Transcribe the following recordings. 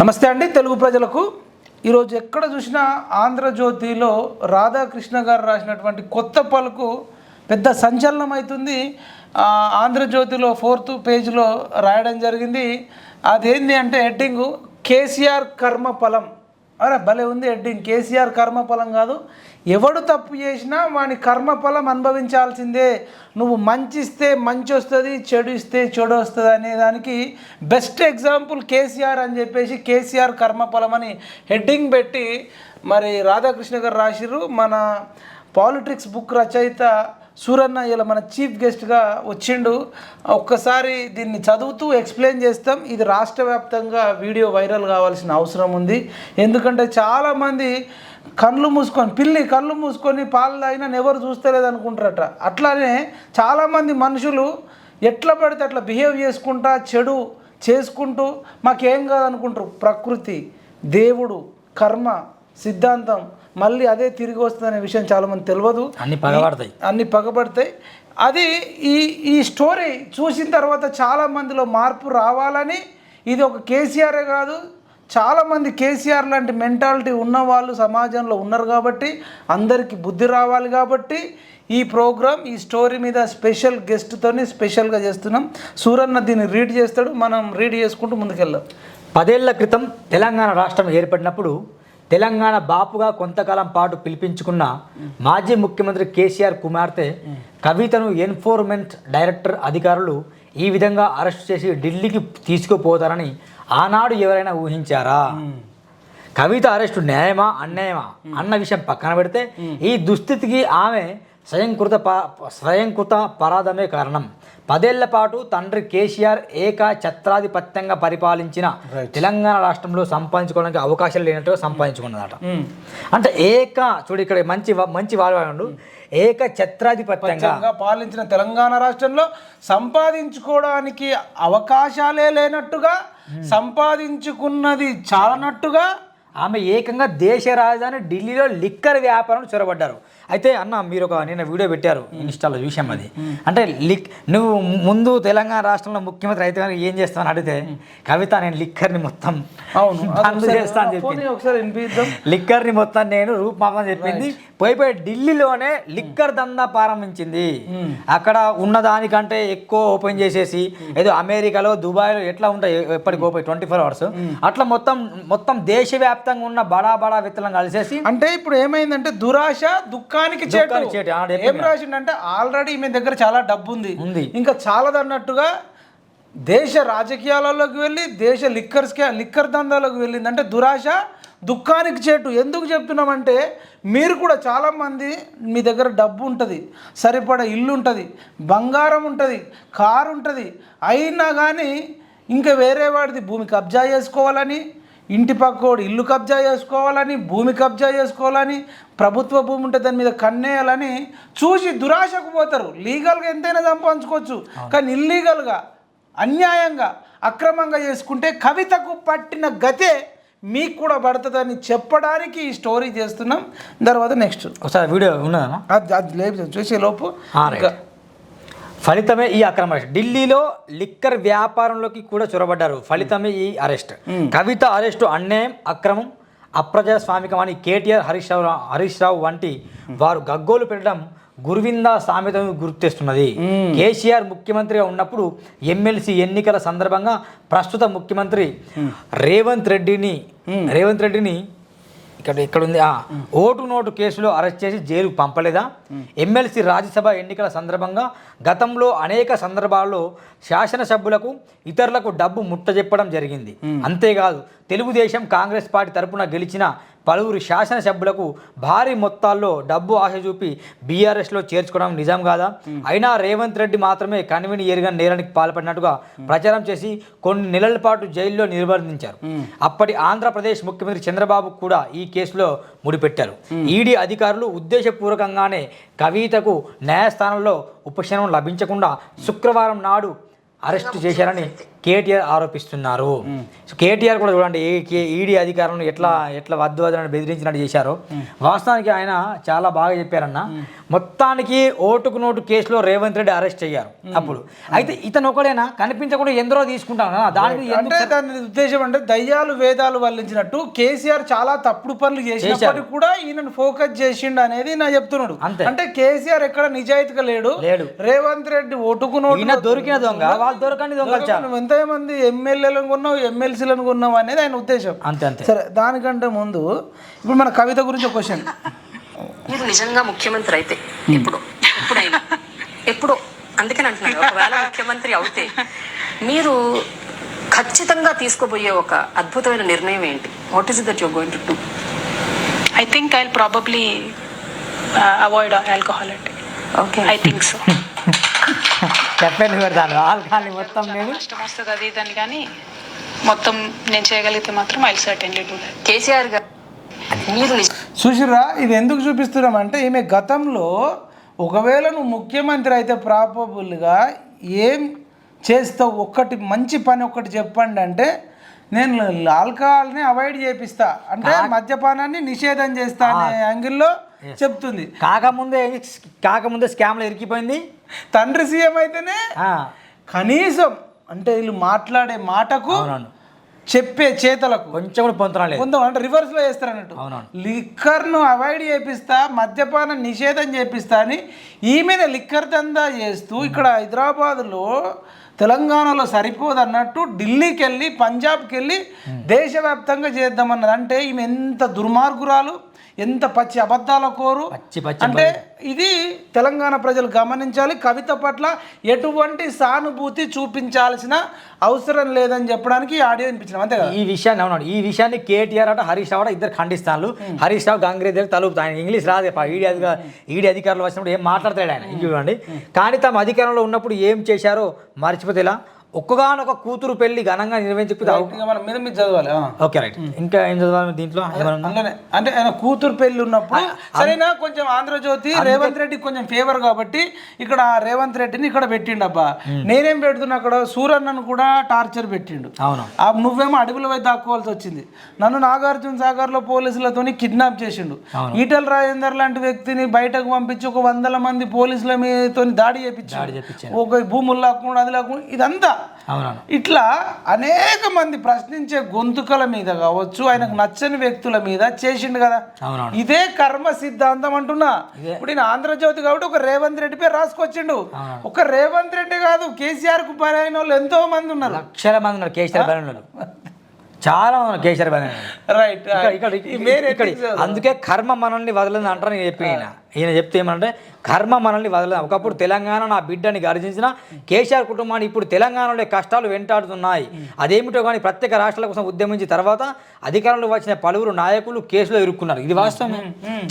నమస్తే అండి తెలుగు ప్రజలకు. ఈరోజు ఎక్కడ చూసినా ఆంధ్రజ్యోతిలో రాధాకృష్ణ గారు రాసినటువంటి కొత్త పలుకు పెద్ద సంచలనం అవుతుంది. ఆంధ్రజ్యోతిలో ఫోర్త్ పేజ్లో రాయడం జరిగింది. అదేంటి అంటే హెడ్డింగు కేసీఆర్ కర్మఫలం అరే భలే ఉంది హెడ్డింగ్. కేసీఆర్ కర్మఫలం కాదు. ఎవడు తప్పు చేసినా వాని కర్మఫలం అనుభవించాల్సిందే. నువ్వు మంచి ఇస్తే మంచి వస్తుంది చెడు ఇస్తే చెడు వస్తుంది అనే దానికి బెస్ట్ ఎగ్జాంపుల్ కేసీఆర్ అని చెప్పేసి కేసీఆర్ కర్మఫలం అని హెడ్డింగ్ పెట్టి మరి రాధాకృష్ణ గారు రాసిర్రు. మన పాలిటిక్స్ బుక్ రచయిత సూరన్న ఇలా మన చీఫ్ గెస్ట్గా వచ్చిండు. ఒక్కసారి దీన్ని చదువుతూ ఎక్స్ప్లెయిన్ చేస్తాం. ఇది రాష్ట్ర వ్యాప్తంగా వీడియో వైరల్ కావాల్సిన అవసరం ఉంది. ఎందుకంటే చాలామంది కళ్ళు మూసుకొని పిల్లి కళ్ళు మూసుకొని పాలు తాగినా ఎవరు చూస్తలేదు అనుకుంటారట. అట్లానే చాలామంది మనుషులు ఎట్లా పడితే అట్లా బిహేవ్ చేసుకుంటా చెడు చేసుకుంటూ మాకేం కాదనుకుంటారు. ప్రకృతి దేవుడు కర్మ సిద్ధాంతం మళ్ళీ అదే తిరిగి వస్తుందనే విషయం చాలామంది తెలియదు అన్ని పగబడతాయి. అన్ని పగబడతాయి. అది ఈ ఈ స్టోరీ చూసిన తర్వాత చాలా మందిలో మార్పు రావాలని ఇది ఒక కేసీఆరే కాదు చాలామంది కేసీఆర్ లాంటి మెంటాలిటీ ఉన్నవాళ్ళు సమాజంలో ఉన్నారు కాబట్టి అందరికీ బుద్ధి రావాలి కాబట్టి ఈ ప్రోగ్రామ్ ఈ స్టోరీ మీద స్పెషల్ గెస్ట్తోనే స్పెషల్గా చేస్తున్నాం. సూరన్న దీన్ని రీడ్ చేస్తాడు. మనం రీడ్ చేసుకుంటూ ముందుకెళ్దాం. పదేళ్ళ క్రితం తెలంగాణ రాష్ట్రం ఏర్పడినప్పుడు తెలంగాణ బాపుగా కొంతకాలం పాటు పిలిపించుకున్న మాజీ ముఖ్యమంత్రి కేసీఆర్ కుమార్తె కవితను ఎన్ఫోర్స్మెంట్ డైరెక్టర్ అధికారులు ఈ విధంగా అరెస్ట్ చేసి ఢిల్లీకి తీసుకుపోతారని ఆనాడు ఎవరైనా ఊహించారా? కవిత అరెస్టు న్యాయమా? అన్యాయమా? అన్న విషయం పక్కన పెడితే ఈ దుస్థితికి ఆమె స్వయంకృత ప- స్వయంకృత పరాధమే కారణం. పదేళ్ళ పాటు తండ్రి కేసీఆర్ ఏక ఛత్రాధిపత్యంగా పరిపాలించిన తెలంగాణ రాష్ట్రంలో సంపాదించుకోవడానికి అవకాశాలు లేనట్టుగా సంపాదించుకున్నదట. అంటే ఏక చూడు ఇక్కడ మంచి మంచి వాడు ఏక ఛత్రాధిపత్యంగా పాలించిన తెలంగాణ రాష్ట్రంలో సంపాదించుకోవడానికి అవకాశాలే లేనట్టుగా సంపాదించుకున్నది చాలనట్టుగా ఆమె ఏకంగా దేశ రాజధాని ఢిల్లీలో లిక్కర్ వ్యాపారం చొరబడ్డారు. అయితే అన్న మీరు ఒక నిన్న వీడియో పెట్టారు ఇన్స్టాలో చూసాం అది. అంటే లిక్ నువ్వు ముందు తెలంగాణ రాష్ట్రంలో ముఖ్యమంత్రి అయితే ఏం చేస్తావని అడిగితే కవిత నేను లిక్కర్ని మొత్తం అవును చెప్పింది. ఒకసారి లిక్కర్ని మొత్తం నేను రూపుమాపని చెప్పింది. పోయి పోయి ఢిల్లీలోనే లిక్కర్ దందా ప్రారంభించింది. అక్కడ ఉన్న దానికంటే ఎక్కువ ఓపెన్ చేసేసి ఏదో అమెరికాలో దుబాయ్లో ఎట్లా ఉంటాయి ఎప్పటికి ఓపెన్ ట్వంటీ ఫోర్ అవర్స్. అట్లా మొత్తం మొత్తం దేశవ్యాప్తంగా ఉన్న బడా బడా వ్యక్తులను కలిసేసి అంటే ఇప్పుడు ఏమైందంటే దురాశ చేటు దుఃఖానికి చేటు, ఏం రాసిండంటే ఆల్రెడీ ఈమె దగ్గర చాలా డబ్బు ఉంది. ఇంకా చాలదన్నట్టుగా దేశ రాజకీయాలలోకి వెళ్ళి దేశ లిక్కర్స్ లిక్కర్ దందాలోకి వెళ్ళింది. అంటే దురాశ దుఃఖానికి చేటు. ఎందుకు చెప్తున్నామంటే మీరు కూడా చాలామంది మీ దగ్గర డబ్బు ఉంటుంది సరిపడ ఇల్లు ఉంటుంది బంగారం ఉంటుంది కారు ఉంటుంది అయినా కానీ ఇంకా వేరే వాడిది భూమి కబ్జా చేసుకోవాలని ఇంటి పక్కోడు ఇల్లు కబ్జా చేసుకోవాలని భూమి కబ్జా చేసుకోవాలని ప్రభుత్వ భూమి ఉంటే దాని మీద కన్నేయాలని చూసి దురాశకు పోతారు. లీగల్గా ఎంతైనా సంపాదించుకోవచ్చు. కానీ ఇల్లీగల్గా అన్యాయంగా అక్రమంగా చేసుకుంటే కవితకు పట్టిన గతే మీకు కూడా పడుతుందని చెప్పడానికి ఈ స్టోరీ చేస్తున్నాం. తర్వాత నెక్స్ట్ ఒకసారి వీడియో ఉన్నదన్నా అది అది లేదు చూసే లోపు ఫలితమే ఈ అక్రమ అరెస్ట్. ఢిల్లీలో లిక్కర్ వ్యాపారంలోకి కూడా చొరబడ్డారు. ఫలితమే ఈ అరెస్ట్. కవిత అరెస్టు అన్యాయం అక్రమం అప్రజాస్వామికం అని కేటీఆర్ హరీష్ రావు హరీష్ రావు వంటి వారు గగ్గోలు పెట్టడం గురువిందా సామెతను గుర్తిస్తున్నది. కేసీఆర్ ముఖ్యమంత్రిగా ఉన్నప్పుడు ఎమ్మెల్సీ ఎన్నికల సందర్భంగా ప్రస్తుత ముఖ్యమంత్రి రేవంత్ రెడ్డిని రేవంత్ రెడ్డిని ఇక్కడ ఇక్కడ ఉంది ఆ, ఓటు నోటు కేసులో అరెస్ట్ చేసి జైలుకు పంపలేదా? ఎమ్మెల్సీ రాజ్యసభ ఎన్నికల సందర్భంగా గతంలో అనేక సందర్భాల్లో శాసనసభ్యులకు ఇతరులకు డబ్బు ముట్టజెప్పడం జరిగింది. అంతేకాదు తెలుగుదేశం కాంగ్రెస్ పార్టీ తరపున గెలిచిన పలువురు శాసనసభ్యులకు భారీ మొత్తాల్లో డబ్బు ఆశ చూపి బీఆర్ఎస్లో చేర్చుకోవడం నిజం కాదా? అయినా రేవంత్ రెడ్డి మాత్రమే కనివిని ఎరుగని నేరానికి పాల్పడినట్టుగా ప్రచారం చేసి కొన్ని నెలల పాటు జైల్లో నిర్బంధించారు అప్పటి ఆంధ్రప్రదేశ్ ముఖ్యమంత్రి చంద్రబాబు కూడా ఈ కేసులో ముడిపెట్టారు. ఈడీ అధికారులు ఉద్దేశపూర్వకంగానే కవితకు న్యాయస్థానంలో ఉపశమనం లభించకుండా శుక్రవారం నాడు అరెస్టు చేశారని కేటీఆర్ ఆరోపిస్తున్నారు. సో కేటీఆర్ కూడా చూడండి ఈడీ అధికారులను ఎట్లా ఎట్లా వద్దు వద్దని బెదిరించినట్టు చేశారో. వాస్తవానికి ఆయన చాలా బాగా చెప్పారన్న. మొత్తానికి ఓటుకు నోటు కేసులో రేవంత్ రెడ్డి అరెస్ట్ అయ్యారు అప్పుడు. అయితే ఇతను ఒకడేనా? కనిపించకుండా ఎందరో తీసుకుంటాను దాని అంటే దాని ఉద్దేశం అంటే దయ్యాలు వేదాలు వల్లించినట్టు కేసీఆర్ చాలా తప్పుడు పనులు చేసినప్పటికీ కూడా ఈయనను ఫోకస్ చేసిండు అనేది నా చెప్తున్నాడు. అంతే. అంటే కేసీఆర్ ఎక్కడ నిజాయితీగా లేడు. లేడు. రేవంత్ రెడ్డి ఓటుకునోటు ఈయన దొరికిన దొంగ. వాళ్ళు దొరకని దొంగ. ఎంతమంది ఎమ్మెల్యేలను కొన్నావు ఎమ్మెల్సీలను కొన్నావు అనేది ఆయన ఉద్దేశం. అంతే అంతే. సరే దానికంటే ముందు ఇప్పుడు మన కవిత గురించి ఒక క్వశ్చన్ మీరు నిజంగా ముఖ్యమంత్రి అయితే ఎప్పుడు ఎప్పుడైనా ఎప్పుడు అందుకని అంటున్నాను. ఒకవేళ ముఖ్యమంత్రి అవుతే మీరు ఖచ్చితంగా తీసుకోబోయే ఒక అద్భుతమైన నిర్ణయం ఏంటి? What is that you're going to do I think I'll probably uh, avoid alcohol. Okay I think so. చెప్పండి పెడతాను ఆల్కహాల్ మొత్తం నేను కష్టం వస్తుంది అది ఇదని కానీ మొత్తం నేను చేయగలిగితే మాత్రం I certainly do that. KCR గారు సుశిరా ఇది ఎందుకు చూపిస్తున్నామంటే ఈమె గతంలో ఒకవేళ నువ్వు ముఖ్యమంత్రి అయితే ప్రాపబుల్గా ఏం చేస్తావు? ఒక్కటి మంచి పని ఒకటి చెప్పండి అంటే నేను ఆల్కహాల్ని అవాయిడ్ చేపిస్తా. అంటే మద్యపానాన్ని నిషేధం చేస్తా అనే యాంగిల్లో చెప్తుంది. కాకముందే కాకముందే స్కామ్లో ఇరికిపోయింది. తండ్రి సీఎం అయితేనే కనీసం అంటే వీళ్ళు మాట్లాడే మాటకు చెప్పే చేతలకు కొంచెం కూడా లేదు. కొంత అంటే రివర్స్లో చేస్తారు అన్నట్టు. లిక్కర్ను అవాయిడ్ చేపిస్తా మద్యపానం నిషేధం చేపిస్తా అని ఈమెన లిక్కర్ దందా చేస్తూ ఇక్కడ హైదరాబాద్లో తెలంగాణలో సరిపోదు అన్నట్టు ఢిల్లీకి వెళ్ళి పంజాబ్కి వెళ్ళి దేశవ్యాప్తంగా చేద్దామన్నది. అంటే ఈమె ఎంత దుర్మార్గురాలు ఎంత పచ్చి అబద్ధాల కోరు. పచ్చి పచ్చి అంటే ఇది తెలంగాణ ప్రజలు గమనించాలి. కవిత పట్ల ఎటువంటి సానుభూతి చూపించాల్సిన అవసరం లేదని చెప్పడానికి ఆడియో వినిపించినాం. అంతే ఈ విషయాన్ని అవునాడు ఈ విషయాన్ని కేటీఆర్ అట హరీష్ రావు అట ఇద్దరు ఖండిస్తాను హరీష్ రావు గంగిరెడ్డి దగ్గర తలుపుతా ఆయన ఇంగ్లీష్ రాదే ఈడీ అధికార ఈడీ అధికారులు వచ్చినప్పుడు ఏం మాట్లాడతాడు ఆయన? చూడండి కానీ తమ అధికారంలో ఉన్నప్పుడు ఏం చేశారో మర్చిపోతే ఇలా ఒక్కగానొక కూతురు పెళ్ళి ఘనంగా నిర్వహించకపోతే మనం మీద మీద చదవాలి. Okay right. ఇంకా ఏం చదవాలి దీంట్లో? అంటే ఆయన కూతురు పెళ్ళి ఉన్నప్పుడు సరైన కొంచెం ఆంధ్రజ్యోతి రేవంత్ రెడ్డి కొంచెం ఫేవర్ కాబట్టి ఇక్కడ రేవంత్ రెడ్డిని ఇక్కడ పెట్టిండు అబ్బా. నేనేం పెడుతున్నా అక్కడ సూరన్నను కూడా టార్చర్ పెట్టిండు. అవును. ఆ నువ్వేమో అడవిలో పోయి దాక్కోవాల్సి వచ్చింది. నన్ను నాగార్జున సాగర్లో పోలీసులతోని కిడ్నాప్ చేసిండు. ఈటల రాజేందర్ లాంటి వ్యక్తిని బయటకు పంపించి ఒక వందల మంది పోలీసుల మీదతో దాడి దాడి చేపించాడు చేపించాడు. ఒక భూములు లాక్కుండా అది లాక్కుండా ఇదంతా అవునవును. ఇట్లా అనేక మంది ప్రశ్నించే గొంతుకల మీద కావచ్చు ఆయనకు నచ్చని వ్యక్తుల మీద చేసిండు కదా. అవునవును. ఇదే కర్మ సిద్ధాంతం అంటున్నా. ఇప్పుడు ఈయన ఆంధ్రజ్యోతి కాబట్టి ఒక రేవంత్ రెడ్డి పేరు రాసుకొచ్చిండు. ఒక రేవంత్ రెడ్డి కాదు కేసీఆర్కు పరైన వాళ్ళు ఎంతో మంది ఉన్నారు. లక్షల మంది ఉన్నారు కేసీఆర్ ఉన్నారు చాలా మంది ఉన్నారు కేసీఆర్. రైట్ ఇక్కడ అందుకే కర్మ మనల్ని వదలని అంటారు నేను చెప్పి ఈయన చెప్తే ఏమంటే కర్మ మనల్ని వదలదు. ఒకప్పుడు తెలంగాణ నా బిడ్డని గర్జించిన కేసీఆర్ కుటుంబాన్ని ఇప్పుడు తెలంగాణలో కష్టాలు వెంటాడుతున్నాయి. అదేమిటో కానీ ప్రత్యేక రాష్ట్రాల కోసం ఉద్యమించిన తర్వాత అధికారంలో వచ్చిన పలువురు నాయకులు కేసులో ఇరుక్కున్నారు. ఇది వాస్తవమే.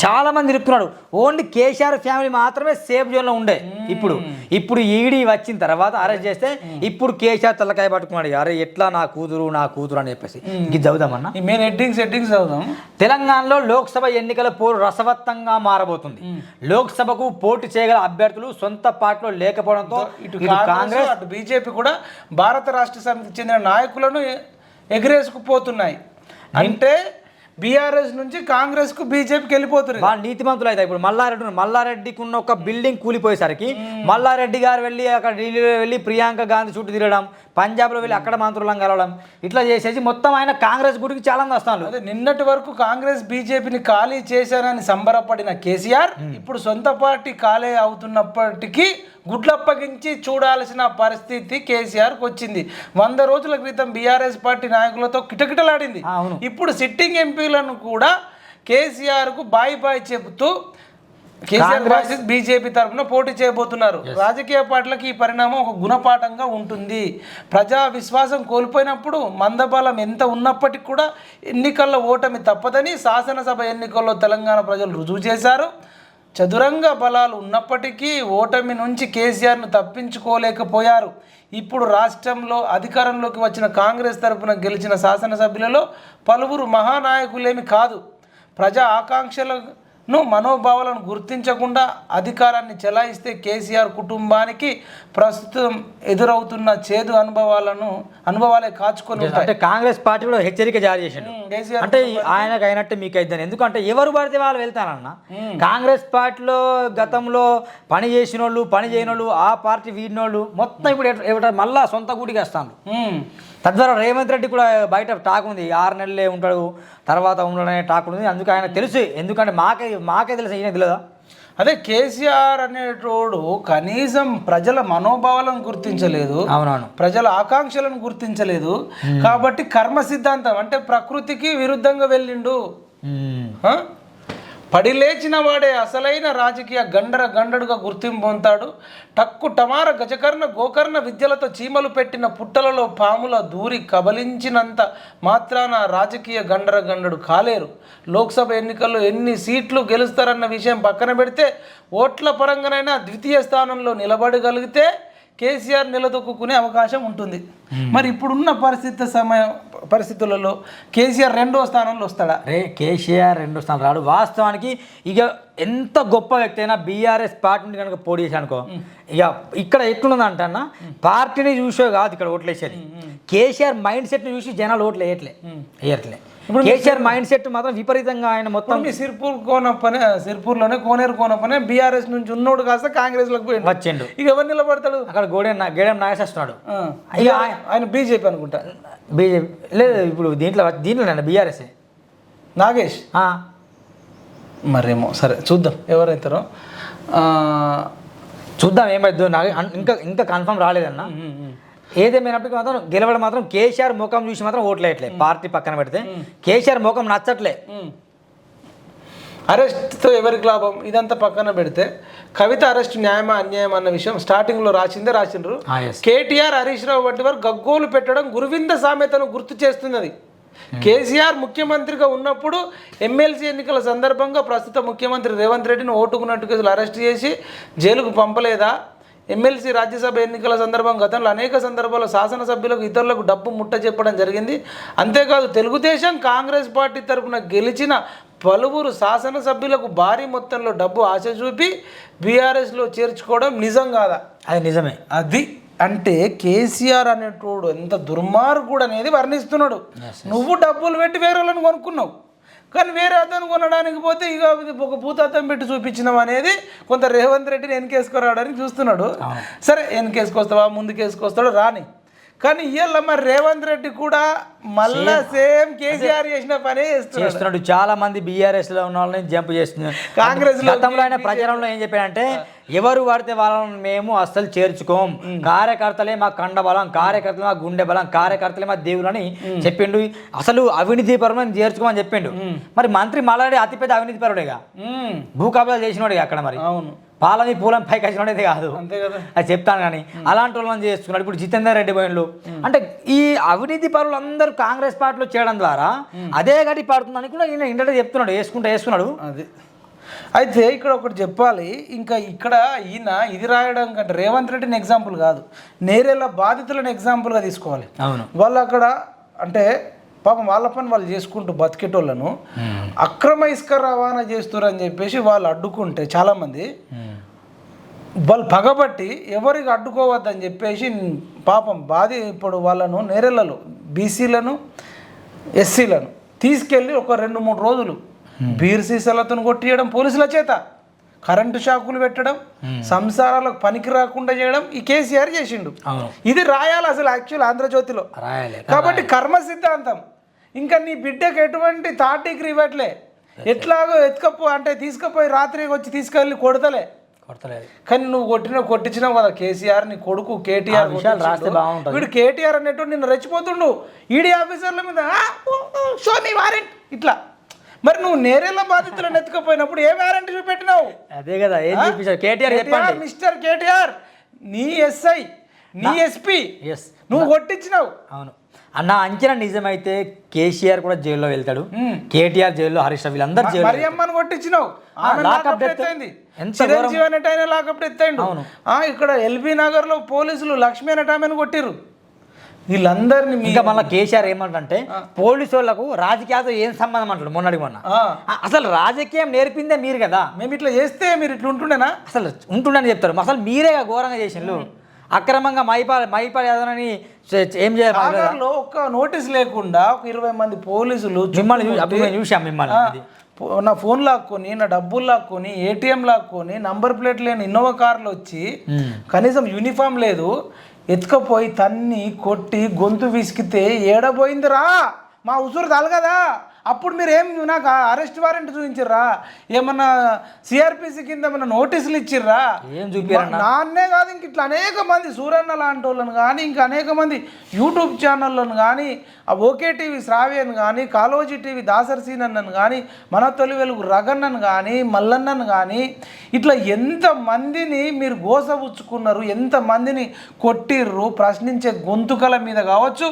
చాలా మంది ఇరుక్కున్నారు. ఓన్లీ కేసీఆర్ ఫ్యామిలీ మాత్రమే సేఫ్ జోన్లో ఉండే. ఇప్పుడు ఇప్పుడు ఈడీ వచ్చిన తర్వాత అరెస్ట్ చేస్తే ఇప్పుడు కేసీఆర్ తలకాయ పట్టుకున్నాడు. అరే ఎట్లా నా కూతురు నా కూతురు అని చెప్పేసి. ఇది చదువుదామన్నా? ఈ మెయిన్ హెడ్డింగ్స్ హెడ్డింగ్స్ చదువుదాం. తెలంగాణలో లోక్సభ ఎన్నికల పోరు రసవత్తంగా మారబోతుంది. లోక్సభకు పోటీ చేయగల అభ్యర్థులు సొంత పార్టీలో లేకపోవడంతో ఇటు కాంగ్రెస్ అటు బీజేపీ కూడా భారత రాష్ట్ర సమితికి చెందిన నాయకులను ఎగరేసుకుపోతున్నాయి. అంటే బీఆర్ఎస్ నుంచి కాంగ్రెస్కు బీజేపీకి వెళ్ళిపోతున్నారు. వాళ్ళు నీతిమంతులు అయితే ఇప్పుడు మల్లారెడ్డి. మల్లారెడ్డికి ఉన్న ఒక బిల్డింగ్ కూలిపోయేసరికి మల్లారెడ్డి గారు వెళ్ళి అక్కడ ఢిల్లీలో వెళ్ళి ప్రియాంక గాంధీ చుట్టూ తిరగడం పంజాబ్లో వెళ్ళి అక్కడ మంత్రులను కలవడం ఇట్లా చేసేసి మొత్తం ఆయన కాంగ్రెస్ గుడికి చాలా వస్తాను అదే నిన్నటి వరకు కాంగ్రెస్ బీజేపీని ఖాళీ చేశారని సంబరపడిన కేసీఆర్ ఇప్పుడు సొంత పార్టీ ఖాళీ అవుతున్నప్పటికీ గుడ్లప్పగించి చూడాల్సిన పరిస్థితి కేసీఆర్కి వచ్చింది. వంద రోజుల క్రితం బీఆర్ఎస్ పార్టీ నాయకులతో కిటకిటలాడింది. ఇప్పుడు సిట్టింగ్ ఎంపీలను కూడా కేసీఆర్కు బాయ్ బాయ్ చెబుతూ కేసీఆర్ వర్సెస్ బీజేపీ తరఫున పోటీ చేయబోతున్నారు. రాజకీయ పార్టీలకు ఈ పరిణామం ఒక గుణపాఠంగా ఉంటుంది. ప్రజా విశ్వాసం కోల్పోయినప్పుడు మందబలం ఎంత ఉన్నప్పటికీ కూడా ఎన్నికల్లో ఓటమి తప్పదని శాసనసభ ఎన్నికల్లో తెలంగాణ ప్రజలు రుజువు చేశారు. చదురంగ బలాలు ఉన్నప్పటికీ ఓటమి నుంచి కేసీఆర్ను తప్పించుకోలేకపోయారు. ఇప్పుడు రాష్ట్రంలో అధికారంలోకి వచ్చిన కాంగ్రెస్ తరపున గెలిచిన శాసనసభ్యులలో పలువురు మహానాయకులేమి కాదు. ప్రజా ఆకాంక్షల నువ్వు మనోభావాలను గుర్తించకుండా అధికారాన్ని చెలాయిస్తే కేసీఆర్ కుటుంబానికి ప్రస్తుతం ఎదురవుతున్న చేదు అనుభవాలను అనుభవాలే కాచుకొని అంటే కాంగ్రెస్ పార్టీ కూడా హెచ్చరిక జారీ చేసిండు. కేసీఆర్ అంటే ఆయనకు అయినట్టు మీకు అయిద్దని. ఎందుకంటే ఎవరు పడితే వాళ్ళు వెళ్తారన్న. కాంగ్రెస్ పార్టీలో గతంలో పని చేసిన వాళ్ళు పని చేయని వాళ్ళు ఆ పార్టీ వీడిన వాళ్ళు మొత్తం ఇప్పుడు మళ్ళా సొంత గూటికి వస్తాను తద్వారా రేవంత్ రెడ్డి కూడా బయట టాక్ ఉంది ఆరు నెలలే ఉంటాడు తర్వాత ఉండడనే టాక్ ఉంది. అందుకు ఆయన తెలుసు. ఎందుకంటే మాకే మాకే తెలుసు ఈయన తెలియదా అదే కేసీఆర్ అనేటోడు కనీసం ప్రజల మనోభావాలను గుర్తించలేదు అవునవును. ప్రజల ఆకాంక్షలను గుర్తించలేదు. కాబట్టి కర్మ సిద్ధాంతం అంటే ప్రకృతికి విరుద్ధంగా వెళ్ళిండు. పడిలేచిన పడి లేచిన వాడే అసలైన రాజకీయ గండర గండడుగా గుర్తింపు పొందుతాడు. టక్కు టమార గజకర్ణ గోకర్ణ విద్యలతో చీమలు పెట్టిన పుట్టలలో పాముల దూరి కబలించినంత మాత్రాన రాజకీయ గండర గండడు కాలేరు. లోక్సభ ఎన్నికల్లో ఎన్ని సీట్లు గెలుస్తారన్న విషయం పక్కన పెడితే ఓట్ల పరంగానైనా ద్వితీయ స్థానంలో నిలబడగలిగితే కేసీఆర్ నిలదొక్కునే అవకాశం ఉంటుంది. మరి ఇప్పుడున్న పరిస్థితి సమయం పరిస్థితులలో కేసీఆర్ రెండో స్థానంలో వస్తాడా? రే కేసీఆర్ రెండు స్థానాలు రాడు. వాస్తవానికి ఇక ఎంత గొప్ప వ్యక్తి అయినా బీఆర్ఎస్ పార్టీ నుండి కనుక పోటీ అనుకో ఇక ఇక్కడ ఎట్లున్నదంటే అన్న పార్టీని చూసే కాదు ఇక్కడ ఓట్లేసేది. కేసీఆర్ మైండ్ సెట్ని చూసి జనాలు ఓట్లు వేయట్లే. వేయట్లే. కేసీఆర్ మైండ్ సెట్ మాత్రం విపరీతంగా ఆయన మొత్తం మీ సిర్పూర్ కోనప్పనే సిర్పూర్లోనే కోనేరు కోనప్పనే బీఆర్ఎస్ నుంచి ఉన్నోడు కాస్త కాంగ్రెస్లోకి పోయిండు. వచ్చిండు. ఇక ఎవరు నిలబడతాడు? అక్కడ గోడెం గేడెం నాగేశ్ వస్తున్నాడు. ఇక ఆయన బీజేపీ అనుకుంటా. బీజేపీ లేదు ఇప్పుడు దీంట్లో దీంట్లోనే బీఆర్ఎస్ నాగేష్? మరేమో సరే చూద్దాం ఎవరైతారో. చూద్దాం ఏమైద్దో నాకు అన్- ఇంకా ఇంకా కన్ఫర్మ్ రాలేదన్న. ఏదేమైనప్పటికీ మాత్రం గెలవడం మాత్రం కేసీఆర్ ముఖం చూసి మాత్రం ఓట్లేయట్లే పార్టీ పక్కన పెడితే. కేసీఆర్ ముఖం నచ్చట్లే. అరెస్ట్తో ఎవరికి లాభం? ఇదంతా పక్కన పెడితే కవిత అరెస్ట్ న్యాయమా అన్యాయం అన్న విషయం స్టార్టింగ్లో రాసిందే రాసిండ్రు. కేటీఆర్ హరీష్ రావు వంటి వారు గగ్గోలు పెట్టడం గురువింద సామెతను గుర్తు చేస్తున్నది కేసీఆర్ ముఖ్యమంత్రిగా ఉన్నప్పుడు ఎమ్మెల్సీ ఎన్నికల సందర్భంగా ప్రస్తుత ముఖ్యమంత్రి రేవంత్ రెడ్డిని ఓటుకున్నట్టు కేసులు అరెస్ట్ చేసి జైలుకు పంపలేదా? ఎమ్మెల్సీ రాజ్యసభ ఎన్నికల సందర్భంగా గతంలో అనేక సందర్భాల్లో శాసనసభ్యులకు ఇతరులకు డబ్బు ముట్ట చెప్పడం జరిగింది. అంతేకాదు తెలుగుదేశం కాంగ్రెస్ పార్టీ తరపున గెలిచిన పలువురు శాసనసభ్యులకు భారీ మొత్తంలో డబ్బు ఆశ చూపి బీఆర్ఎస్లో చేర్చుకోవడం నిజం కాదా? అది నిజమే. అది అంటే కేసీఆర్ అనేటోడు ఎంత దుర్మార్గుడు అనేది వర్ణిస్తున్నాడు నువ్వు డబ్బులు పెట్టి వేరే వాళ్ళని కొనుక్కున్నావు. కానీ వేరే అతను కొనడానికి పోతే ఇక ఒక భూతాతం పెట్టి చూపించినాం అనేది కొంత రేవంత్ రెడ్డిని వెనకేసుకురావడానికి చూస్తున్నాడు. సరే వెనకేసుకొస్తావా ముందుకేసుకొస్తాడో రాని. కానీ ఇవాళ మరి రేవంత్ రెడ్డి కూడా మళ్ళా సేమ్. కేసీఆర్ చేసిన పనే చేస్తున్నాడు. చాలా మంది బీఆర్ఎస్లో ఉన్న వాళ్ళని జంప్ చేస్తున్నారు. కాంగ్రెస్ గతంలో ఆయన ప్రచారంలో ఏం చెప్పాడంటే ఎవరు పడితే వాళ్ళని మేము అస్సలు చేర్చుకోం. కార్యకర్తలే మా కండ బలం కార్యకర్తలే మా గుండె బలం కార్యకర్తలే మా దేవులని చెప్పిండు. అసలు అవినీతి పరులను చేర్చుకోమని చెప్పిండు. మరి మంత్రి మల్లారెడ్డి అతిపెద్ద అవినీతి పరుడేగా? భూ కబ్జాలు చేసినోడే అక్కడ మరి. అవును. పాలని పూలం పైకి వచ్చినోడేది కాదు. అంతే కదా. అది చెప్తాను కానీ అలాంటి వాళ్ళని చేస్తున్నాడు. ఇప్పుడు జితేందర్ రెడ్డి పోయిన్లు అంటే ఈ అవినీతి పరులు అందరూ కాంగ్రెస్ పార్టీలో చేయడం ద్వారా అదే గడి పడుతుందని కూడా ఈయన ఇంటర్ చెప్తున్నాడు వేసుకుంటూ వేసుకున్నాడు. అది. అయితే ఇక్కడ ఒకటి చెప్పాలి ఇంకా ఇక్కడ ఈయన ఇది రాయడం కంటే రేవంత్ రెడ్డిని ఎగ్జాంపుల్ కాదు నేరేళ్ళ బాధితులను ఎగ్జాంపుల్గా తీసుకోవాలి. అవును. వాళ్ళు అక్కడ అంటే పాపం వాళ్ళ పని వాళ్ళు చేసుకుంటూ బతికేటోళ్ళను అక్రమ ఇసుక రవాణా చేస్తారని చెప్పేసి వాళ్ళు అడ్డుకుంటే చాలామంది వాళ్ళు పగబట్టి ఎవరికి అడ్డుకోవద్దని చెప్పేసి పాపం బాధి ఇప్పుడు వాళ్ళను నేరెళ్ళలో బీసీలను ఎస్సీలను తీసుకెళ్ళి ఒక రెండు మూడు రోజులు బీర్ సీసాలతో కొట్టియడం పోలీసుల చేత. కరెంటు షాకులు పెట్టడం సంసారాలకు పనికి రాకుండా చేయడం ఈ కేసీఆర్ చేసిండు. ఇది రాయాలి అసలు యాక్చువల్ ఆంధ్రజ్యోతిలో రాయలే కాబట్టి కర్మ సిద్ధాంతం. ఇంకా నీ బిడ్డకి ఎటువంటి థర్డ్ డిగ్రీ ఇవ్వట్లే ఎట్లాగో ఎత్తుకపో అంటే తీసుకుపోయి రాత్రి వచ్చి తీసుకెళ్ళి కొడతలే. కొడతలేదు. కానీ నువ్వు కొట్టిన కొట్టించినావు కదా కేసీఆర్ నీ కొడుకు కేటీఆర్ రాస్తే. బాగుంటది. వీడు కేటీఆర్ అనేటువంటి నిన్ను రెచ్చిపోతుండు. ఈడీ ఆఫీసర్ల మీద షో మీ వారెంట్ ఇట్లా. మరి నువ్వు నేరేళ్ళ బాధితులను ఎత్తుకపోయినప్పుడు ఏ వారెంట్ చూపెట్టినావు? అదే కదా ఏం చూపించారు? కేటీఆర్ చెప్పండి. మిస్టర్ కేటీఆర్ నీ ఎస్ఐ నీ ఎస్పీ ఎస్ నువ్వు కొట్టించినావు. అవును. అన్న అంచనా నిజమైతే కేసీఆర్ కూడా జైల్లో వెళ్తాడు. కేటీఆర్ జైల్లో హరీష్ రావు వీళ్ళందరూ జైల్లో మరియమ్మని కొట్టించినావు. లాకప్ డెత్ అయింది చిరంజీవి లాకప్ డెత్ అవును. ఇక్కడ ఎల్బీ నగర్లో పోలీసులు లక్ష్మి అనేట ఆమెను కొట్టిర్రు. వీళ్ళందరినీ ఇంకా మళ్ళీ కేసీఆర్ ఏమంటే పోలీసు వాళ్ళకు రాజకీయాలతో ఏం సంబంధం అంటాడు మొన్నటి మొన్న? అసలు రాజకీయం నేర్పిందే మీరు కదా? మేము ఇట్లా చేస్తే మీరు ఇట్లా ఉంటుండేనా? అసలు ఉంటుండని చెప్తారు. అసలు మీరే ఘోరంగా చేసిండ్రు. అక్రమంగా మైపాల్ మైపాల్ యాదవ్ని చే- ఏం చేయాలి ఒక్క నోటీస్ లేకుండా ఒక ఇరవై మంది పోలీసులు మిమ్మల్ని చూసాం మిమ్మల్ని నా ఫోన్ లాక్కొని నా డబ్బులు లాక్కొని ఏటీఎం లాక్కొని నంబర్ ప్లేట్ లేని ఇన్నోవా కార్లు వచ్చి. కనీసం యూనిఫామ్ లేదు. ఎత్తుకపోయి తన్ని కొట్టి గొంతు విసికితే ఏడబోయిందిరా? మా ఉసురు తలగదా? అప్పుడు మీరు ఏం నాకు అరెస్ట్ వారెంట్ చూపించిర్రా ఏమన్నా సిఆర్పిసి కింద ఏమన్నా నోటీసులు ఇచ్చిర్రా ఏం చూపిరన్నా? మా- నాన్నే కాదు ఇంక ఇట్లా అనేక మంది సూరన్న లాంటి వాళ్ళని కానీ ఇంకా అనేక మంది యూట్యూబ్ ఛానళ్ళను కానీ ఆ ఓకే టీవీ శ్రావ్యను కానీ కాలోజీ టీవీ దాసర్ సీనన్నను కానీ మన తొలి వెలుగు రగన్నను కానీ మల్లన్నను కానీ ఇట్లా ఎంతమందిని మీరు గోసపుచ్చుకున్నారు ఎంతమందిని కొట్టిర్రు ప్రశ్నించే గొంతుకల మీద కావచ్చు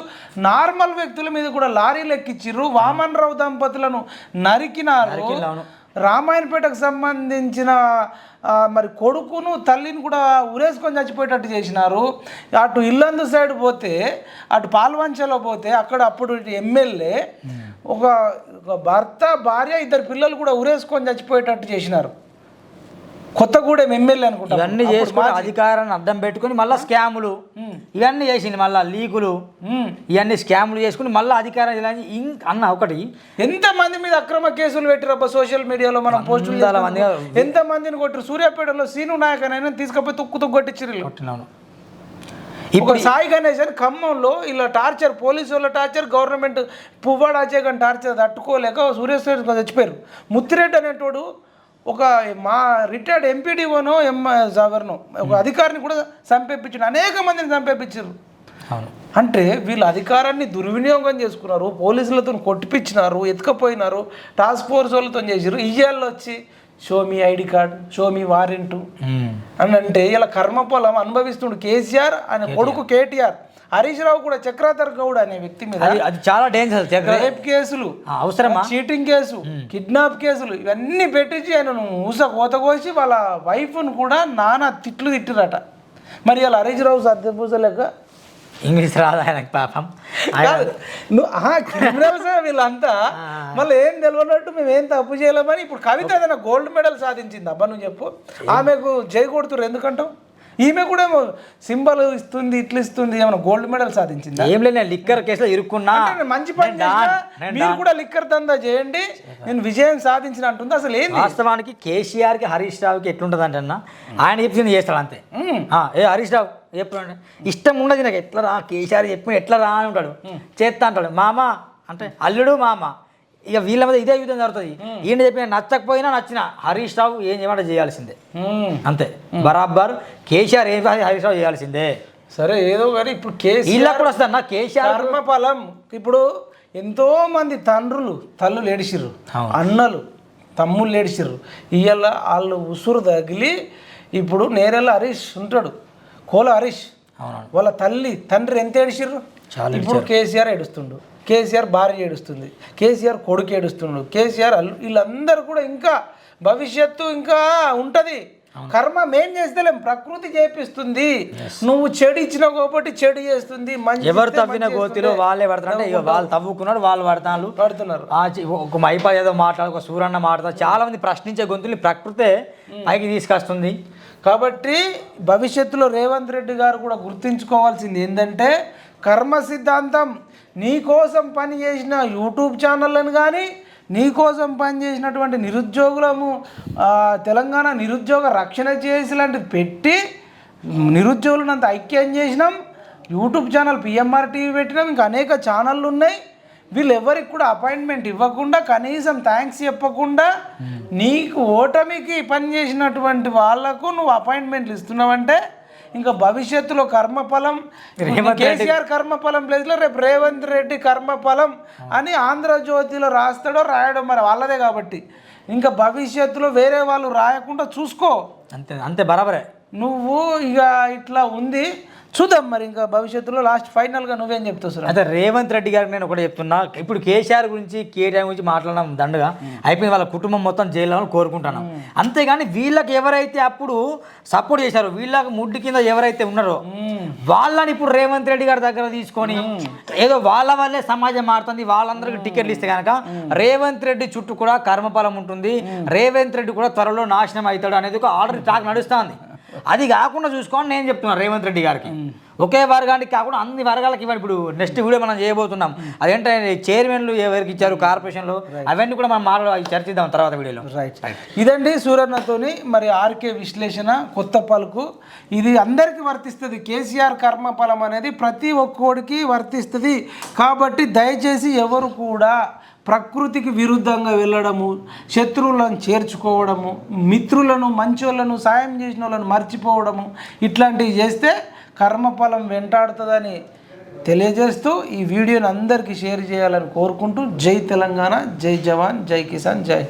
నార్మల్ వ్యక్తుల మీద కూడా లారీలు ఎక్కిచ్చిర్రు వామన్ రావు దంపతులను నరికినారు. రామాయణపేటకు సంబంధించిన మరి కొడుకును తల్లిని కూడా ఉరేసుకొని చచ్చిపోయేటట్టు చేసినారు. అటు ఇల్లందు సైడ్ పోతే అటు పాల్వంచలో పోతే అక్కడ అప్పుడు ఎమ్మెల్యే ఒక ఒక భర్త భార్య ఇద్దరు పిల్లలు కూడా ఉరేసుకొని చచ్చిపోయేటట్టు చేసినారు. కొత్తగూడెం ఎమ్మెల్యే అనుకుంటా ఇవన్నీ చేసుకుని. అధికారాన్ని అడ్డం పెట్టుకుని మళ్ళీ స్కాములు. ఇవన్నీ చేసింది మళ్ళీ లీకులు. ఇవన్నీ స్కాములు చేసుకుని మళ్ళీ అధికారం అన్న ఒకటి. ఎంతమంది మీద అక్రమ కేసులు పెట్టిరబ్బా సోషల్ మీడియాలో మనం పోస్టులు వందల మంది. ఎంతమందిని కొట్టారు సూర్యాపేటలో సీను నాయక్ అయినా తీసుకపోయి తుక్కు తుక్కు కొట్టించారు. కొట్టినాను. ఇప్పుడు సాయి గణేష్ అని ఖమ్మంలో ఇలా టార్చర్ పోలీసు వాళ్ళ టార్చర్ గవర్నమెంట్ పువ్వాడ అజయ్ గారి టార్చర్ తట్టుకోలేక రెడ్డి చచ్చిపోయారు. ముత్తిరెడ్డి అనేటోడు ఒక మా రిటైర్డ్ ఎంపీడీఓనో ఎం ఎవరినో ఒక అధికారిని కూడా చంపేపించారు అనేక మందిని చంపేపించారు అంటే వీళ్ళు అధికారాన్ని దుర్వినియోగం చేసుకున్నారు పోలీసులతో కొట్టిపించినారు ఎత్తుకపోయినారు టాస్క్ ఫోర్స్ వాళ్ళతో చేసారు ఇయ్యాల్లో వచ్చి show me ID card show me warrant. అని అంటే ఇలా కర్మఫలం అనుభవిస్తుండు కేసీఆర్ ఆయన కొడుకు కేటీఆర్. హరీష్ రావు కూడా చక్రాధర్ గౌడ్ అనే వ్యక్తి మీద అది చాలా డేంజర్ రేప్ కేసులు అవసరమా? చీటింగ్ కేసు కిడ్నాప్ కేసులు ఇవన్నీ పెట్టించి ఆయనను ఊస కోత కోసి వాళ్ళ వైఫ్ను కూడా నానా తిట్లు తిట్టిరట. మరి ఇలా హరీష్ రావు సర్దపూసలేక ఇంగ్లీష్ రాదు ఆయనకు పాపం. నువ్వు క్రిమినల్స్ వీళ్ళంతా. మళ్ళీ ఏం తెలియనట్టు మేము ఏం తప్పు చేయలేమని ఇప్పుడు కవిత ఏదైనా గోల్డ్ మెడల్ సాధించింది. అబ్బా నువ్వు చెప్పు. ఆమెకు జై కొడుతురు ఎందుకంటావు? ఈమె కూడా ఏమో సింబల్ ఇస్తుంది ఇట్లా ఇస్తుంది ఏమైనా గోల్డ్ మెడల్ సాధించిందా? ఏం లేదు నేను లిక్కర్ కేసులో ఇరుక్కున్నా. మంచి పని మీరు కూడా లిక్కర్ దందా చేయండి నేను విజయం సాధించిన అంటుంది అసలు ఏంది? వాస్తవానికి కేసీఆర్కి హరీష్ రావుకి ఎట్లుంటుంది అంటే అన్న ఆయన చెప్పింది చేస్తాడు అంతే. ఏ హరీష్ రావు ఎప్పుడు అంటే ఇష్టం ఉండదు నాకు ఎట్లా రా కేసీఆర్ చెప్పి ఎట్లా రా అని ఉంటాడు. చేస్తా అంటాడు. మామ అంటే అల్లుడు మామ ఇక వీళ్ళ మీద ఇదే యుద్ధం జరుగుతుంది. ఈయన చెప్పిన నచ్చకపోయినా నచ్చిన. హరీష్ రావు ఏం చేయమంటే చేయాల్సిందే. అంతే. బరాబర్ కేసీఆర్ ఏం హరీష్ రావు చేయాల్సిందే. సరే ఏదో కానీ ఇప్పుడు కేసు వీళ్ళకి కూడా వస్తుంది? అన్న కేసీఆర్ కర్మఫలం ఇప్పుడు ఎంతో మంది తండ్రులు తల్లులు ఏడిచిర్రు అవును. అన్నలు తమ్ముళ్ళు ఏడిచిర్రు ఇవాళ వాళ్ళు ఉసురు తగిలి ఇప్పుడు నేరెళ్ళ హరీష్ ఉంటాడు. కోల హరీష్. వాళ్ళ తల్లి తండ్రి ఎంత ఏడిచిర్రు చాలా ఇప్పుడు కేసీఆర్ ఏడుస్తుండు. కేసీఆర్ భార్య ఏడుస్తుంది కేసీఆర్ కొడుకు ఏడుస్తుండు కేసీఆర్ వీళ్ళందరూ కూడా ఇంకా భవిష్యత్తు ఇంకా ఉంటుంది. కర్మ మేం చేస్తలేం ప్రకృతి చేపిస్తుంది. నువ్వు చెడు ఇచ్చిన కాబట్టి చెడు చేస్తుంది ఎవరు తవ్విన గోతిలో. వాళ్ళే పడతారు. అంటే వాళ్ళు తవ్వుకున్నాడు వాళ్ళు పడతారు పడుతున్నారు. ఒక మైపా ఏదో మాట్లాడు ఒక సూరన్న మాట్లాడు. చాలా మంది ప్రశ్నించే గొంతుల్ని ప్రకృతే పైకి తీసుకొస్తుంది. కాబట్టి భవిష్యత్తులో రేవంత్ రెడ్డి గారు కూడా గుర్తుంచుకోవాల్సింది ఏంటంటే కర్మ సిద్ధాంతం నీ కోసం పని చేసిన యూట్యూబ్ ఛానళ్ళను కానీ నీ కోసం పనిచేసినటువంటి నిరుద్యోగులము తెలంగాణ నిరుద్యోగ రక్షణ చేసి లాంటిది పెట్టి నిరుద్యోగులను అంత ఐక్యం చేసినాం. యూట్యూబ్ ఛానల్ పిఎంఆర్ టీవీ పెట్టినాం. ఇంకా అనేక ఛానళ్ళు ఉన్నాయి. వీళ్ళు ఎవరికి కూడా అపాయింట్మెంట్ ఇవ్వకుండా కనీసం థ్యాంక్స్ చెప్పకుండా నీకు ఓటమికి పనిచేసినటువంటి వాళ్ళకు నువ్వు అపాయింట్మెంట్లు ఇస్తున్నావంటే ఇంకా భవిష్యత్తులో కర్మఫలం కేసీఆర్ కర్మఫలం ప్లేస్లో రేపు రేవంత్ రెడ్డి కర్మఫలం అని ఆంధ్రజ్యోతిలో రాస్తాడో రాయడం మరి వాళ్ళదే కాబట్టి. ఇంకా భవిష్యత్తులో వేరే వాళ్ళు రాయకుండా చూసుకో. అంతే అంతే బరాబరే. నువ్వు ఇక ఇట్లా ఉంది. చూద్దాం మరి ఇంకా భవిష్యత్తులో లాస్ట్ ఫైనల్గా నువ్వేం చెప్తావు సురేష్? అయితే రేవంత్ రెడ్డి గారికి నేను ఒకటి చెప్తున్నా. ఇప్పుడు కేసీఆర్ గురించి కేటీఆర్ గురించి మాట్లాడడం దండగా. అయిపోయింది వాళ్ళ కుటుంబం మొత్తం జైల్లో కోరుకుంటున్నాం. అంతేగాని వీళ్ళకి ఎవరైతే అప్పుడు సపోర్ట్ చేశారో వీళ్ళకి ముడ్డు కింద ఎవరైతే ఉన్నారో వాళ్ళని ఇప్పుడు రేవంత్ రెడ్డి గారి దగ్గర తీసుకొని ఏదో వాళ్ళ వల్లే సమాజం మారుతుంది వాళ్ళందరికీ టికెట్లు ఇస్తే కనుక రేవంత్ రెడ్డి చుట్టూ కూడా కర్మఫలం ఉంటుంది. రేవంత్ రెడ్డి కూడా త్వరలో నాశనం అవుతాడు అనేది ఒక ఆల్రెడీ టాక్ నడుస్తుంది. అది కాకుండా చూసుకోండి నేను చెప్తున్నాను రేవంత్ రెడ్డి గారికి. ఒకే వర్గానికి కాకుండా అన్ని వర్గాలకి ఇవ్వండి. ఇప్పుడు నెక్స్ట్ వీడియో మనం చేయబోతున్నాం. అదేంటంటే చైర్మన్లు ఎవరికి ఇచ్చారు కార్పొరేషన్లు? అవన్నీ కూడా మనం మాట్లాడ చర్చిద్దాం తర్వాత వీడియోలో. రైట్. ఇదండి సూరన్నతోని మరి ఆర్కే విశ్లేషణ కొత్త పలుకు. ఇది అందరికీ వర్తిస్తుంది. కేసీఆర్ కర్మఫలం అనేది ప్రతి ఒక్కోడికి వర్తిస్తుంది. కాబట్టి దయచేసి ఎవరు కూడా ప్రకృతికి విరుద్ధంగా వెళ్ళడము శత్రువులను చేర్చుకోవడము మిత్రులను మంచోళ్ళను సాయం చేసిన వాళ్ళను మర్చిపోవడము ఇట్లాంటివి చేస్తే కర్మఫలం వెంటాడుతుందని తెలియజేస్తూ ఈ వీడియోని అందరికీ షేర్ చేయాలని కోరుకుంటూ జై తెలంగాణ జై జవాన్ జై కిసాన్ జై